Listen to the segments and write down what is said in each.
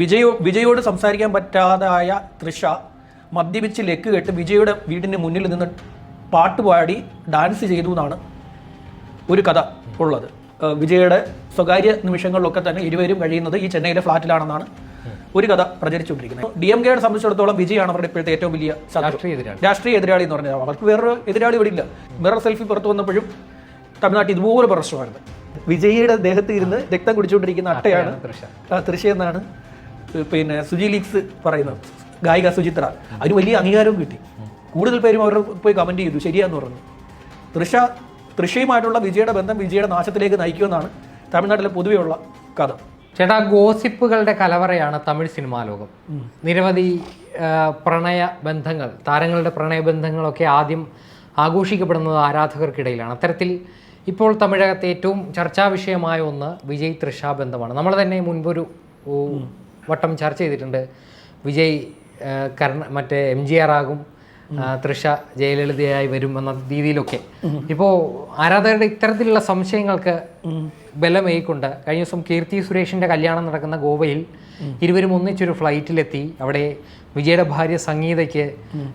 വിജയോ വിജയോട് സംസാരിക്കാൻ പറ്റാതായ തൃഷ മദ്യപിച്ച് ലെക്ക് കെട്ട് വിജയുടെ വീടിന് മുന്നിൽ നിന്ന് പാട്ട് പാടി ഡാൻസ് ചെയ്തു എന്നാണ് ഒരു കഥ ഉള്ളത്. വിജയുടെ സ്വകാര്യ നിമിഷങ്ങളിലൊക്കെ തന്നെ ഇരുവരും കഴിയുന്നത് ഈ ചെന്നൈയിലെ ഫ്ലാറ്റിലാണെന്നാണ് ഒരു കഥ പ്രചരിച്ചുകൊണ്ടിരിക്കുന്നത്. ഡി എം കെയെ സംബന്ധിച്ചിടത്തോളം വിജയാണ് അവരുടെ ഇപ്പോഴത്തെ ഏറ്റവും വലിയ ശത്രു. രാഷ്ട്രീയ എതിരാളി. രാഷ്ട്രീയ എതിരാളി എന്ന് പറഞ്ഞാൽ അവർക്ക് വേറൊരു എതിരാളി ഇവിടെ ഇല്ല. മിറർ സെൽഫി പുറത്തു വന്നപ്പോഴും തമിഴ്നാട്ടിൽ ഇതുപോലെ പ്രശ്നമായിരുന്നു. വിജയിയുടെ ദേഹത്ത് ഇരുന്ന് രക്തം കുടിച്ചുകൊണ്ടിരിക്കുന്ന അട്ടയാണ് തൃശ എന്നാണ് പിന്നെ സുജി ലീക്സ് പറയുന്നത് ഗായിക സുചിത്ര. അതിന് വലിയ അംഗീകാരവും കിട്ടി. കൂടുതൽ പേരും അവർ പോയി കമന്റ് ചെയ്തു ശരിയാന്ന് പറഞ്ഞു. തൃശ തൃശയുമായിട്ടുള്ള വിജയുടെ ബന്ധം വിജയുടെ നാശത്തിലേക്ക് നയിക്കുമെന്നാണ് തമിഴ്നാട്ടിലെ പൊതുവെയുള്ള കഥ. ചേട്ടാ ഗോസിപ്പുകളുടെ കലവറയാണ് തമിഴ് സിനിമാ ലോകം. നിരവധി പ്രണയ ബന്ധങ്ങൾ താരങ്ങളുടെ പ്രണയ ബന്ധങ്ങളൊക്കെ ആദ്യം ആഘോഷിക്കപ്പെടുന്നത് ആരാധകർക്കിടയിലാണ്. അത്തരത്തിൽ ഇപ്പോൾ തമിഴകത്ത് ഏറ്റവും ചർച്ചാ വിഷയമായ ഒന്ന് വിജയ് തൃഷ ബന്ധമാണ്. നമ്മൾ തന്നെ മുൻപൊരു വട്ടം ചർച്ച ചെയ്തിട്ടുണ്ട്. വിജയ് കർണ മറ്റേ എം ജി ആർ ആകും തൃഷ ജയലളിതയായി വരും എന്ന രീതിയിലൊക്കെ. ഇപ്പോൾ ആരാധകരുടെ ഇത്തരത്തിലുള്ള സംശയങ്ങൾക്ക് ബലമേയിക്കൊണ്ട് കഴിഞ്ഞ ദിവസം കീർത്തി സുരേഷിന്റെ കല്യാണം നടക്കുന്ന ഗോവയിൽ ഇരുവരും ഒന്നിച്ചൊരു ഫ്ലൈറ്റിലെത്തി. അവിടെ വിജയുടെ ഭാര്യ സംഗീതയ്ക്ക്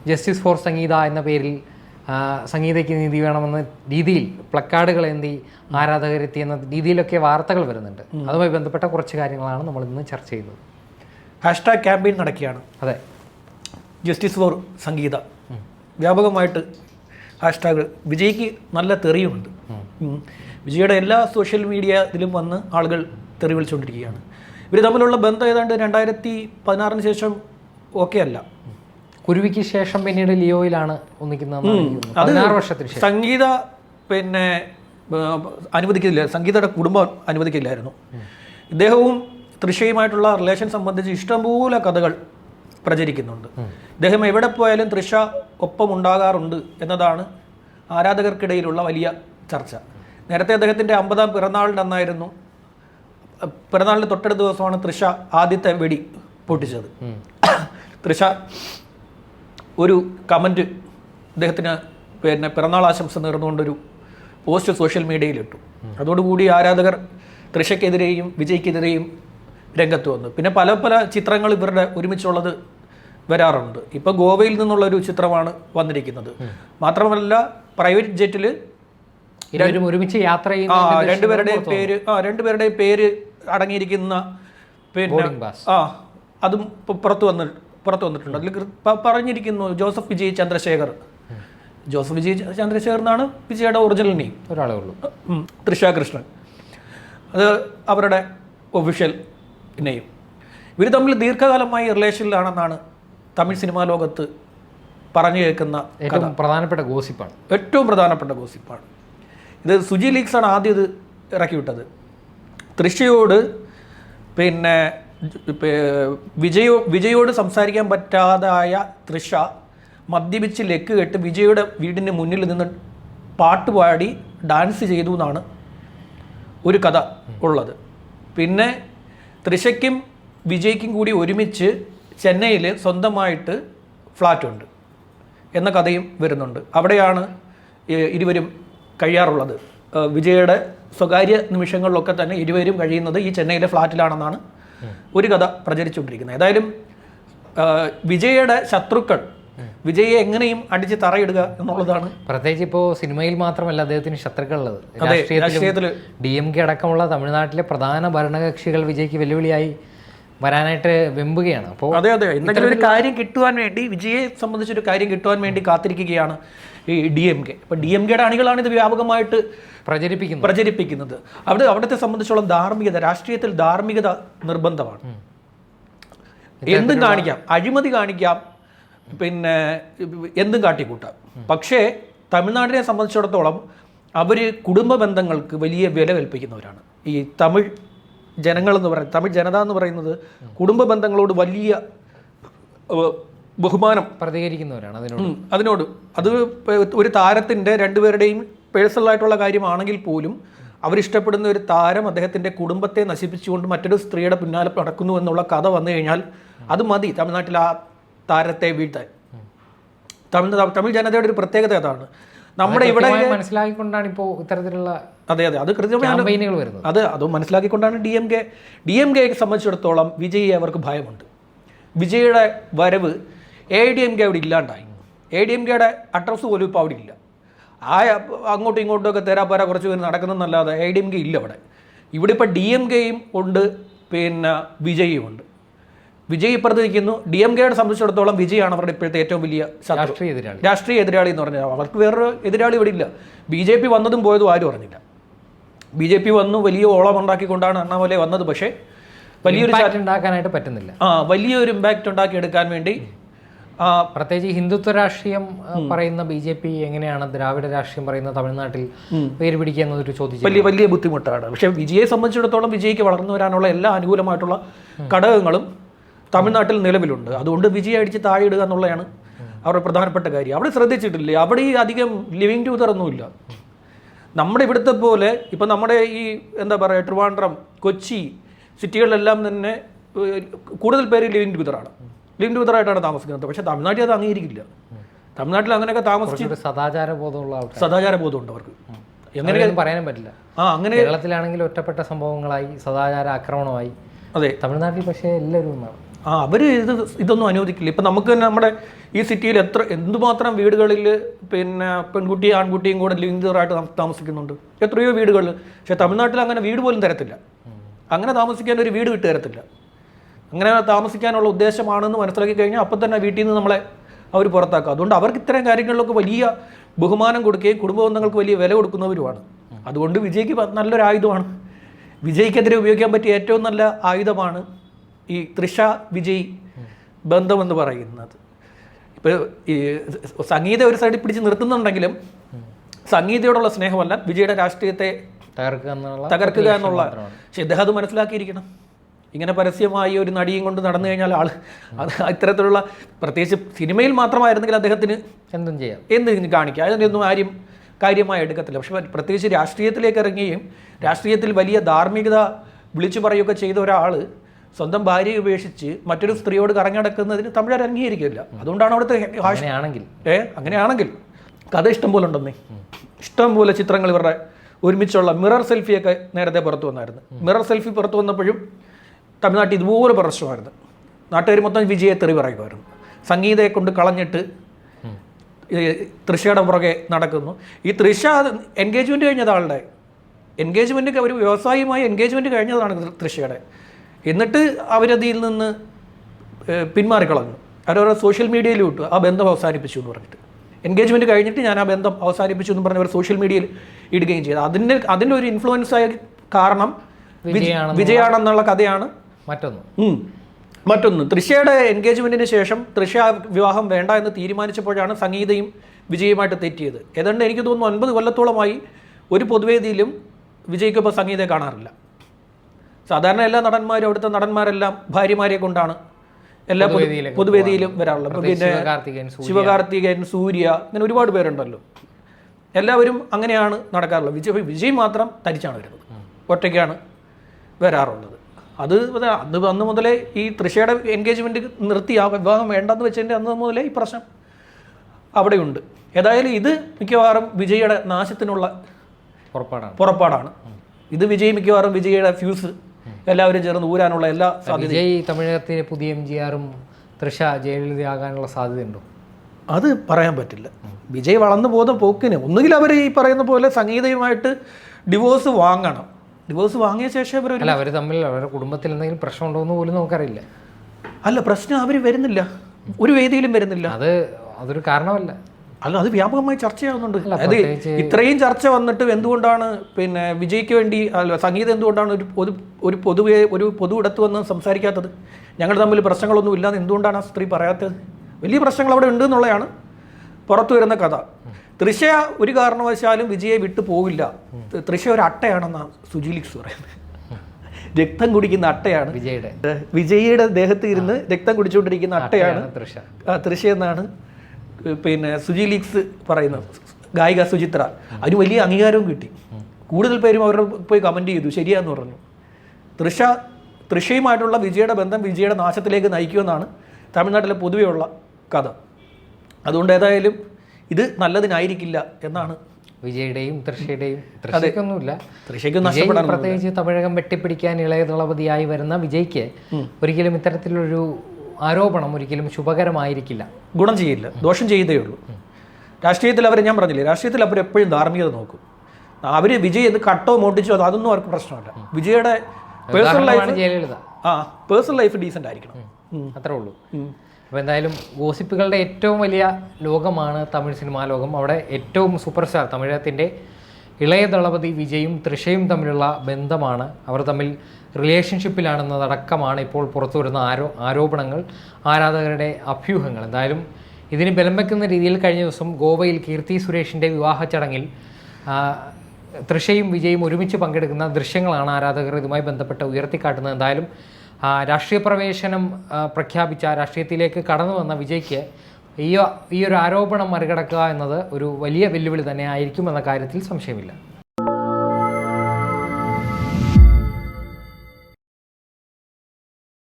ജസ്റ്റിസ് ഫോർ സംഗീത എന്ന പേരിൽ സംഗീതയ്ക്ക് നീതി വേണമെന്ന രീതിയിൽ പ്ലക്കാർഡുകൾ എന്തി ആരാധകരെത്തി എന്ന രീതിയിലൊക്കെ വാർത്തകൾ വരുന്നുണ്ട്. അതുമായി ബന്ധപ്പെട്ട കുറച്ച് കാര്യങ്ങളാണ് നമ്മൾ ഇന്ന് ചർച്ച ചെയ്യുന്നത് ഹാഷ്ടാഗ് ക്യാമ്പയിൻ നടക്കുകയാണ്. അതെ. Justice for Sangeetha. വ്യാപകമായിട്ട് ഹാഷ്ടാഗ് വിജയ്ക്ക് നല്ല തെറിയുമുണ്ട്. വിജയുടെ എല്ലാ സോഷ്യൽ മീഡിയ ഇതിലും വന്ന് ആളുകൾ തെറി വിളിച്ചുകൊണ്ടിരിക്കുകയാണ്. ഇവർ തമ്മിലുള്ള ബന്ധം ഏതാണ്ട് രണ്ടായിരത്തി പതിനാറിന് ശേഷം ഓക്കെ അല്ല. കുരുവിക്ക് ശേഷം പിന്നീട് ലിയോയിലാണ് ഒന്നിക്കുന്ന. വർഷത്തിന് സംഗീത പിന്നെ അനുവദിക്കില്ല സംഗീതയുടെ കുടുംബം അനുവദിക്കില്ലായിരുന്നു. ഇദ്ദേഹവും തൃശയുമായിട്ടുള്ള റിലേഷൻ സംബന്ധിച്ച് ഇഷ്ടംപോലെ കഥകൾ പ്രചരിക്കുന്നുണ്ട്. ഇദ്ദേഹം എവിടെ പോയാലും തൃശ ഒപ്പം ഉണ്ടാകാറുണ്ട് എന്നതാണ് ആരാധകർക്കിടയിലുള്ള വലിയ ചർച്ച. നേരത്തെ അദ്ദേഹത്തിന്റെ അമ്പതാം പിറന്നാളിന്റെ അന്നായിരുന്നു. പിറന്നാളിന്റെ തൊട്ടടുത്ത ദിവസമാണ് തൃശ ആദ്യത്തെ വെടി പൊട്ടിച്ചത്. തൃശ ഒരു കമന്റ് അദ്ദേഹത്തിന് പിന്നെ പിറന്നാൾ ആശംസ നേർന്നുകൊണ്ടൊരു പോസ്റ്റ് സോഷ്യൽ മീഡിയയിലിട്ടു. അതോടുകൂടി ആരാധകർ തൃഷയ്ക്കെതിരെയും വിജയ്ക്കെതിരെയും രംഗത്ത് വന്നു. പിന്നെ പല പല ചിത്രങ്ങൾ ഇവരുടെ ഒരുമിച്ചുള്ളത് വരാറുണ്ട്. ഇപ്പോൾ ഗോവയിൽ നിന്നുള്ള ഒരു ചിത്രമാണ് വന്നിരിക്കുന്നത്. മാത്രമല്ല പ്രൈവറ്റ് ജെറ്റിൽ ഒരുമിച്ച് യാത്ര ആ രണ്ടുപേരുടെയും പേര് ആ രണ്ടുപേരുടെയും പേര് അടങ്ങിയിരിക്കുന്ന പിന്നെ ആ അതും പുറത്തു വന്ന് പുറത്തു വന്നിട്ടുണ്ട്. അതിൽ പറഞ്ഞിരിക്കുന്നു ജോസഫ് വിജയ് ചന്ദ്രശേഖർ. ജോസഫ് വിജയ് ചന്ദ്രശേഖർ എന്നാണ് വിജയുടെ ഒറിജിനൽ നെയിം ഒരാളേ ഉള്ളൂ. തൃഷ കൃഷ്ണൻ. അത് അവരുടെ ഒഫീഷ്യൽ നെയിം ഇവർ തമ്മിൽ ദീർഘകാലമായി റിലേഷനിലാണെന്നാണ് തമിഴ് സിനിമാ ലോകത്ത് പറഞ്ഞു കേൾക്കുന്ന ഏറ്റവും പ്രധാനപ്പെട്ട ഗോസിപ്പാണ്. ഏറ്റവും പ്രധാനപ്പെട്ട ഗോസിപ്പാണ്. ഇത് സുജി ലീക്സാണ് ആദ്യം ഇത് ഇറക്കി വിട്ടത് തൃശയോട് പിന്നെ വിജയോ വിജയോട് സംസാരിക്കാൻ പറ്റാതായ തൃഷ മദ്യപിച്ച് ലെക്ക് കെട്ട് വിജയുടെ വീടിന് മുന്നിൽ നിന്ന് പാട്ട് പാടി ഡാൻസ് ചെയ്തു എന്നാണ് ഒരു കഥ ഉള്ളത്. പിന്നെ തൃഷയ്ക്കും വിജയ്ക്കും കൂടി ഒരുമിച്ച് ചെന്നൈയിൽ സ്വന്തമായിട്ട് ഫ്ലാറ്റുണ്ട് എന്ന കഥയും വരുന്നുണ്ട്. അവിടെയാണ് ഇരുവരും കഴിയാറുള്ളത്. വിജയയുടെ സ്വകാര്യ നിമിഷങ്ങളിലൊക്കെ തന്നെ ഇരുവരും കഴിയുന്നത് ഈ ചെന്നൈയിലെ ഫ്ലാറ്റിലാണെന്നാണ് ഒരു കഥ പ്രചരിച്ചുകൊണ്ടിരിക്കുന്നത്. ഏതായാലും വിജയയുടെ ശത്രുക്കൾ വിജയെ എങ്ങനെയും അടിച്ച് തറയിടുക എന്നുള്ളതാണ്. പ്രത്യേകിച്ച് ഇപ്പോൾ സിനിമയിൽ മാത്രമല്ല അദ്ദേഹത്തിന് ശത്രുക്കളുള്ളത്. രാഷ്ട്രീയത്തിൽ ഡി എം കെ അടക്കമുള്ള തമിഴ്നാട്ടിലെ പ്രധാന ഭരണകക്ഷികൾ വിജയ്ക്ക് വെല്ലുവിളിയായി വരാനായിട്ട് വെമ്പുകയാണ്. അപ്പോൾ അതെ അതെ. എന്തെങ്കിലും ഒരു കാര്യം കിട്ടുവാൻ വേണ്ടി വിജയെ സംബന്ധിച്ചൊരു കാര്യം കിട്ടുവാൻ വേണ്ടി കാത്തിരിക്കുകയാണ്. ഈ ഡി എം കെ അപ്പം ഡി എം കെയുടെ അണികളാണ് ഇത് വ്യാപകമായിട്ട് പ്രചരിപ്പിക്കുന്നത്. പ്രചരിപ്പിക്കുന്നത്. അവിടെ അവിടുത്തെ സംബന്ധിച്ചോളം ധാർമ്മികത രാഷ്ട്രീയത്തിൽ ധാർമ്മികത നിർബന്ധമാണ്. എന്തും കാണിക്കാം. അഴിമതി കാണിക്കാം. പിന്നെ എന്തും കാട്ടിക്കൂട്ടാം. പക്ഷേ തമിഴ്നാടിനെ സംബന്ധിച്ചിടത്തോളം അവർ കുടുംബ ബന്ധങ്ങൾക്ക് വലിയ വില കൽപ്പിക്കുന്നവരാണ്. ഈ തമിഴ് ജനങ്ങളെന്ന് പറയുന്നത് തമിഴ് ജനത എന്ന് പറയുന്നത് കുടുംബ ബന്ധങ്ങളോട് വലിയ ബഹുമാനം. പ്രതികരിക്കുന്നവരാണ് അതിനോട്. അതിനോട്. അത് ഒരു താരത്തിന്റെ രണ്ടുപേരുടെയും പേഴ്സണലായിട്ടുള്ള കാര്യമാണെങ്കിൽ പോലും അവരിഷ്ടപ്പെടുന്ന ഒരു താരം അദ്ദേഹത്തിന്റെ കുടുംബത്തെ നശിപ്പിച്ചുകൊണ്ട് മറ്റൊരു സ്ത്രീയുടെ പിന്നാലെ നടക്കുന്നു എന്നുള്ള കഥ വന്നു കഴിഞ്ഞാൽ അത് മതി. തമിഴ്നാട്ടിൽ ആ താരത്തെ വീഴ്ത്താൻ. തമിഴ് തമിഴ് ജനതയുടെ ഒരു പ്രത്യേകത അതാണ്. നമ്മുടെ ഇവിടെ മനസ്സിലാക്കിക്കൊണ്ടാണ് ഇപ്പോൾ ഇത്തരത്തിലുള്ള അതെ അതെ. അത് കൃത്യമായി അത് അത് മനസ്സിലാക്കിക്കൊണ്ടാണ് D M K D M കെയെ സംബന്ധിച്ചിടത്തോളം വിജയെ അവർക്ക് ഭയമുണ്ട്. വിജയുടെ വരവ് എ ഡി എം കെ അവിടെ ഇല്ലാണ്ടായി. എ ഡി എം കെയുടെ അഡ്രസ്സ് പോലും ഇപ്പോൾ അവിടെ ഇല്ല. ആ അങ്ങോട്ടും ഇങ്ങോട്ടും ഒക്കെ പോരാ കുറച്ച് പേര് നടക്കുന്നതെന്നല്ലാതെ എ ഡി എം കെ ഇല്ല അവിടെ. ഇവിടെ ഇപ്പോൾ ഡി എം കെയും ഉണ്ട് പിന്നെ വിജയും ഉണ്ട്. വിജയ് ഇപ്പുറത്ത് നിൽക്കുന്നു. ഡി എം കെയുടെ സംബന്ധിച്ചിടത്തോളം വിജയാണ് അവരുടെ ഇപ്പോഴത്തെ ഏറ്റവും വലിയ രാഷ്ട്രീയ എതിരാളി. രാഷ്ട്രീയ എതിരാളി എന്ന് പറഞ്ഞാൽ അവർക്ക് വേറൊരു എതിരാളി ഇവിടെ ഇല്ല. ബി ജെ പി വന്നതും പോയതും ആരും അറിഞ്ഞില്ല. ബി ജെ പി വന്നു വലിയ ഓളം ഉണ്ടാക്കിക്കൊണ്ടാണ് അണ്ണാമലൈ വന്നത്. പക്ഷേ വലിയൊരു ഉണ്ടാക്കാനായിട്ട് പറ്റുന്നില്ല. ആ വലിയൊരു ഇമ്പാക്റ്റ് ഉണ്ടാക്കിയെടുക്കാൻ വേണ്ടി പ്രത്യേകിച്ച് ഹിന്ദുത്വ രാഷ്ട്രീയം പറയുന്ന ബി ജെ പി എങ്ങനെയാണ് ദ്രാവിഡ രാഷ്ട്രീയം പറയുന്ന തമിഴ്നാട്ടിൽ പേര് പിടിക്കുക എന്നൊരു ചോദ്യം വലിയ വലിയ ബുദ്ധിമുട്ടാണ്. പക്ഷേ വിജയെ സംബന്ധിച്ചിടത്തോളം വിജയ്ക്ക് വളർന്നു വരാനുള്ള എല്ലാ അനുകൂലമായിട്ടുള്ള ഘടകങ്ങളും തമിഴ്നാട്ടിൽ നിലവിലുണ്ട്. അതുകൊണ്ട് വിജയ അടിച്ച് താഴെ ഇടുക എന്നുള്ളതാണ് അവരുടെ പ്രധാനപ്പെട്ട കാര്യം. അവിടെ ശ്രദ്ധിച്ചിട്ടില്ലേ? അവിടെ ഈ അധികം ലിവിങ് ടൂതറൊന്നുമില്ല നമ്മുടെ ഇവിടുത്തെ പോലെ ഇപ്പം നമ്മുടെ ഈ എന്താ പറയുക ട്രിവാൻഡ്രം കൊച്ചി സിറ്റികളിലെല്ലാം തന്നെ കൂടുതൽ പേര് ലിവിങ് ടൂതറാണ് ലിവിങ് വിതറായിട്ടാണ് താമസിക്കുന്നത്. പക്ഷേ തമിഴ്നാട്ടിൽ അത് അംഗീകരിക്കില്ല. തമിഴ്നാട്ടിൽ അങ്ങനെയൊക്കെ താമസിച്ച് സദാചാര ബോധമുള്ള സദാചാര ബോധമുണ്ട് അവർക്ക്. എങ്ങനെയൊന്നും പറയാനും പറ്റില്ല. ആ അങ്ങനെ കേരളത്തിലാണെങ്കിൽ ഒറ്റപ്പെട്ട സംഭവങ്ങളായി സദാചാര ആക്രമണമായി. അതെ. തമിഴ്നാട്ടിൽ പക്ഷേ എല്ലാവരും ഒന്നാണ്. ആ അവർ ഇത് ഇതൊന്നും അനുവദിക്കില്ല. ഇപ്പം നമുക്ക് തന്നെ നമ്മുടെ ഈ സിറ്റിയിൽ എത്ര എന്തുമാത്രം വീടുകളിൽ പിന്നെ പെൺകുട്ടിയും ആൺകുട്ടിയും കൂടെ ലിംഗറായിട്ട് താമസിക്കുന്നുണ്ട്. എത്രയോ വീടുകളിൽ പക്ഷേ തമിഴ്നാട്ടിൽ അങ്ങനെ വീട് പോലും തരത്തില്ല. അങ്ങനെ താമസിക്കാൻ ഒരു വീട് വിട്ട് തരത്തില്ല. അങ്ങനെ താമസിക്കാനുള്ള ഉദ്ദേശമാണെന്ന് മനസ്സിലാക്കി കഴിഞ്ഞാൽ അപ്പം തന്നെ വീട്ടിൽ നിന്ന് നമ്മളെ അവർ പുറത്താക്കുക അതുകൊണ്ട് അവർക്ക് ഇത്തരം കാര്യങ്ങളിലൊക്കെ വലിയ ബഹുമാനം കൊടുക്കുകയും കുടുംബ ബന്ധങ്ങൾക്ക് വലിയ വില കൊടുക്കുന്നവരുമാണ്. അതുകൊണ്ട് വിജയ്ക്ക് നല്ലൊരു ആയുധമാണ്. വിജയ്ക്കെതിരെ ഉപയോഗിക്കാൻ പറ്റിയ ഏറ്റവും നല്ല ആയുധമാണ് ഈ തൃഷ വിജയ് ബന്ധമെന്ന് പറയുന്നത്. ഇപ്പോൾ ഈ സംഗീത ഒരു സൈഡിൽ പിടിച്ച് നിർത്തുന്നുണ്ടെങ്കിലും സംഗീതയോടുള്ള സ്നേഹമല്ല വിജയുടെ രാഷ്ട്രീയത്തെ തകർക്കുക എന്നുള്ള പക്ഷെ ഇദ്ദേഹം അത് മനസ്സിലാക്കിയിരിക്കണം. ഇങ്ങനെ പരസ്യമായി ഒരു നടിയും കൊണ്ട് നടന്നു കഴിഞ്ഞാൽ ആൾ അത് ഇത്തരത്തിലുള്ള പ്രത്യേകിച്ച് സിനിമയിൽ മാത്രമായിരുന്നെങ്കിൽ അദ്ദേഹത്തിന് എന്തും ചെയ്യാം. എന്ത് കാണിക്കുക അതിനൊന്നും ആരും കാര്യമായി എടുക്കത്തില്ല. പക്ഷെ പ്രത്യേകിച്ച് രാഷ്ട്രീയത്തിലേക്ക് ഇറങ്ങുകയും രാഷ്ട്രീയത്തിൽ വലിയ ധാർമ്മികത വിളിച്ചു പറയുകയൊക്കെ ചെയ്ത ഒരാൾ സ്വന്തം ഭാര്യയെ ഉപേക്ഷിച്ച് മറ്റൊരു സ്ത്രീയോട് കറങ്ങിടക്കുന്നതിന് തമിഴർ അംഗീകരിക്കില്ല അതുകൊണ്ടാണ് അവിടുത്തെ ഭാഷയാണെങ്കിൽ ഏ? അങ്ങനെയാണെങ്കിൽ. കഥ ഇഷ്ടം പോലെ ഉണ്ടെന്നേ. ഇഷ്ടം പോലെ ചിത്രങ്ങൾ ഇവരുടെ ഒരുമിച്ചുള്ള മിറർ സെൽഫിയൊക്കെ നേരത്തെ പുറത്തു വന്നായിരുന്നു. മിറർ സെൽഫി പുറത്തു വന്നപ്പോഴും തമിഴ്നാട്ടിൽ ഇതുപോലെ പ്രശ്നമായിരുന്നു നാട്ടുകാർ മൊത്തം വിജയെ തെറി പറയുമായിരുന്നു. സംഗീതയെ കൊണ്ട് കളഞ്ഞിട്ട് തൃശയുടെ പുറകെ നടക്കുന്നു. ഈ തൃശ എൻഗേജ്മെന്റ് കഴിഞ്ഞത് ആളുടെ എൻഗേജ്മെന്റ് ഒരു വ്യവസായിയുമായി എൻഗേജ്മെന്റ് കഴിഞ്ഞതാണ് തൃശയുടെ എന്നിട്ട് അവരതിൽ നിന്ന് പിന്മാറിക്കളഞ്ഞു. അവരവരുടെ സോഷ്യൽ മീഡിയയിൽ വിട്ടു ആ ബന്ധം അവസാനിപ്പിച്ചു എന്ന് പറഞ്ഞിട്ട്. എൻഗേജ്മെന്റ് കഴിഞ്ഞിട്ട് ഞാൻ ആ ബന്ധം അവസാനിപ്പിച്ചു എന്ന് പറഞ്ഞ് അവർ സോഷ്യൽ മീഡിയയിൽ ഇടുകയും ചെയ്തു. അതിന്റെ അതിന്റെ ഒരു ഇൻഫ്ലുവൻസ് ആയ കാരണം വിജ- വിജയാണെന്നുള്ള- വിജയാണെന്നുള്ള കഥയാണ് മറ്റൊന്ന്. മറ്റൊന്ന്. തൃശയുടെ എൻഗേജ്മെന്റിന് ശേഷം തൃശ വിവാഹം വേണ്ട എന്ന് തീരുമാനിച്ചപ്പോഴാണ് സംഗീതയും വിജയുമായിട്ട് തെറ്റിയത്. ഏതാണ്ട് എനിക്ക് തോന്നുന്നു ഒൻപത് കൊല്ലത്തോളമായി ഒരു പൊതുവേദിയിലും വിജയ്ക്കൊപ്പം സംഗീതയെ കാണാറില്ല. സാധാരണ എല്ലാ നടന്മാരും അവിടുത്തെ നടന്മാരെല്ലാം ഭാര്യമാരെ കൊണ്ടാണ് എല്ലാ പൊതു- പൊതുവേദിയിലും വരാറുള്ളത്. പിന്നെ ശിവകാർത്തികേയൻ സൂര്യ. ഇങ്ങനെ അങ്ങനെ ഒരുപാട് പേരുണ്ടല്ലോ. എല്ലാവരും അങ്ങനെയാണ് നടക്കാറുള്ളത്. വിജയ് വിജയ് മാത്രം തരിച്ചാണ് വരുന്നത്. ഒറ്റയ്ക്കാണ് വരാറുള്ളത്. അത് അന്ന് അന്ന് മുതലേ ഈ തൃശയുടെ എൻഗേജ്മെന്റ് നിർത്തി ആ വിവാഹം വേണ്ടെന്ന് വെച്ചതിന്റെ അന്ന് മുതലേ ഈ പ്രശ്നം അവിടെയുണ്ട്. ഏതായാലും ഇത് മിക്കവാറും വിജയുടെ നാശത്തിനുള്ള പുറപ്പാടാണ്. പുറപ്പാടാണ്. ഇത് വിജയ് മിക്കവാറും വിജയുടെ ഫ്യൂസ് എല്ലാവരും ചേർന്ന് ഊരാനുള്ള എല്ലാ വിജയ് തമിഴകത്തിലെ പുതിയ എം ജി ആറും തൃഷ ജയലളിതയാകാനുള്ള സാധ്യതയുണ്ടോ? അത് പറയാൻ പറ്റില്ല. വിജയ് വളർന്നു പോകുന്ന പോക്കിന് ഒന്നുകിൽ അവർ ഈ പറയുന്ന പോലെ സംഗീതയുമായിട്ട് ഡിവോഴ്സ് വാങ്ങണം. ഡിവോഴ്സ് വാങ്ങിയ ശേഷം ഇവർ അല്ല അവർ തമ്മിൽ അവരുടെ കുടുംബത്തിൽ എന്തെങ്കിലും പ്രശ്നമുണ്ടോ എന്ന് പോലും നമുക്കറിയില്ല. അല്ല പ്രശ്നം അവർ വരുന്നില്ല. ഒരു വേദിയിലും വരുന്നില്ല. അത് അതൊരു കാരണമല്ല. അല്ല അത് വ്യാപകമായി ചർച്ചയാവുന്നുണ്ട്. അത് ഇത്രയും ചർച്ച വന്നിട്ട് എന്തുകൊണ്ടാണ് പിന്നെ വിജയ്ക്ക് വേണ്ടി അല്ല സംഗീതം എന്തുകൊണ്ടാണ് ഒരു പൊതു ഒരു പൊതുവെ ഒരു പൊതു ഇടത്ത് വന്ന് സംസാരിക്കാത്തത്? ഞങ്ങൾ തമ്മിൽ പ്രശ്നങ്ങളൊന്നും ഇല്ലാന്ന് എന്തുകൊണ്ടാണ് ആ സ്ത്രീ പറയാത്തത്? വലിയ പ്രശ്നങ്ങൾ അവിടെ ഉണ്ട് എന്നുള്ളതാണ്. പുറത്തു വരുന്ന കഥ. തൃശ ഒരു കാരണവശാലും വിജയെ വിട്ടു പോവില്ല. തൃശ ഒരു അട്ടയാണെന്നാണ് സുജിലിക്സ് പറയുന്നത്. രക്തം കുടിക്കുന്ന അട്ടയാണ്. വിജയുടെ. വിജയിയുടെ ദേഹത്ത് ഇരുന്ന് രക്തം കുടിച്ചുകൊണ്ടിരിക്കുന്ന അട്ടയാണ് ആ, തൃശ എന്നാണ് പിന്നെ സുജിലിക്സ് പറയുന്നത്. ഗായിക സുചിത്ര. അതിന് വലിയ അംഗീകാരവും കിട്ടി. കൂടുതൽ പേരും അവരുടെ പോയി കമന്റ് ചെയ്തു. ശരിയാന്ന് പറഞ്ഞു. തൃശ തൃശയുമായിട്ടുള്ള വിജയുടെ ബന്ധം വിജയുടെ നാശത്തിലേക്ക് നയിക്കുമെന്നാണ് തമിഴ്നാട്ടിലെ പൊതുവെയുള്ള കഥ. അതുകൊണ്ട് ഏതായാലും ഇത് നല്ലതിനായിരിക്കില്ല എന്നാണ് വിജയുടെയും തൃശയുടെയും തൃശയ്ക്കൊന്നുമില്ല നഷ്ടപ്പെടാൻ പ്രത്യേകിച്ച് തമിഴകം വെട്ടിപ്പിടിക്കാൻ ഇളയ ദളപതിയായി വരുന്ന വിജയ്ക്ക് ഒരിക്കലും ഇത്തരത്തിലൊരു ആരോപണം ഒരിക്കലും ശുഭകരമായിരിക്കില്ല. ഗുണം ചെയ്യില്ല. ദോഷം ചെയ്തേ ഉള്ളൂ. രാഷ്ട്രീയത്തിൽ അവരെ ഞാൻ പറഞ്ഞില്ലേ? രാഷ്ട്രീയത്തിൽ അവർ എപ്പോഴും ധാർമ്മികത നോക്കും. അവർ വിജയ് എന്ന് കട്ടോ മോട്ടിച്ചോ അതൊന്നും അവർക്ക് പ്രശ്നമല്ല. വിജയുടെ പേഴ്സണൽ ലൈഫ് ആ പേഴ്സണൽ ലൈഫ് ഡീസന്റ് ആയിരിക്കണം. അത്രേ ഉള്ളൂ. അപ്പോൾ എന്തായാലും ഗോസിപ്പുകളുടെ ഏറ്റവും വലിയ ലോകമാണ് തമിഴ് സിനിമാ ലോകം. അവിടെ ഏറ്റവും സൂപ്പർ സ്റ്റാർ തമിഴത്തിന്റെ ഇളയ ദളപതി വിജയും തൃഷയും തമ്മിലുള്ള ബന്ധമാണ്. അവർ തമ്മിൽ റിലേഷൻഷിപ്പിലാണെന്നതടക്കമാണ് ഇപ്പോൾ പുറത്തു വരുന്ന ആരോ ആരോപണങ്ങൾ ആരാധകരുടെ അഭ്യൂഹങ്ങൾ. എന്തായാലും ഇതിന് ബലം വെക്കുന്ന രീതിയിൽ കഴിഞ്ഞ ദിവസം ഗോവയിൽ കീർത്തി സുരേഷിന്റെ വിവാഹ ചടങ്ങിൽ തൃഷയും വിജയും ഒരുമിച്ച് പങ്കെടുക്കുന്ന ദൃശ്യങ്ങളാണ് ആരാധകർ ഇതുമായി ബന്ധപ്പെട്ട് ഉയർത്തിക്കാട്ടുന്നത്. എന്തായാലും രാഷ്ട്രീയ പ്രവേശനം പ്രഖ്യാപിച്ച രാഷ്ട്രീയത്തിലേക്ക് കടന്നു വന്ന വിജയ്ക്ക് ഈ ഈ ഒരു ആരോപണം മറികടക്കുക എന്നത് ഒരു വലിയ വെല്ലുവിളി തന്നെ ആയിരിക്കും എന്ന കാര്യത്തിൽ സംശയമില്ല.